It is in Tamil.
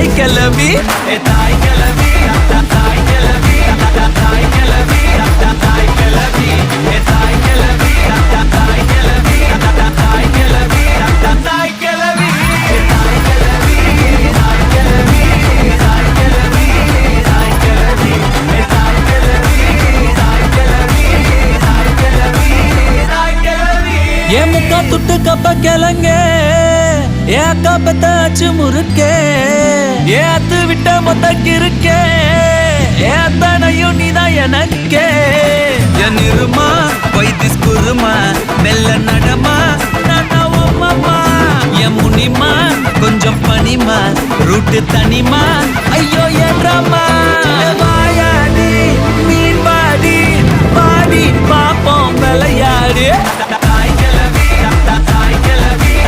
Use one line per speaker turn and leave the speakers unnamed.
தாய் கிளவி தாய் கிளவி தாய் கிளவி தாய் கிளவி தாய் கிளவி தாய் கிளவி தாய் கிளவி தாய் கிளவி தாய் கிளவி ஏன் முக்கா துட்டு கப்ப கிளங்க ஏ தப்பத்தை அச்சு முறுக்கே ஏத்து விட்ட மொத்த கிருக்கே ஏத்தனையும் நீதான் எனக்கே. என் இருமா வைத்திஸ் குருமா மெல்ல நடமா நானாவம்மா என் முனிமா கொஞ்சம் பனிமா ரூட்டு தனிமா. ஐயோ என்றமா மீன் பாடி பாடி பாப்போம் விளையாடு.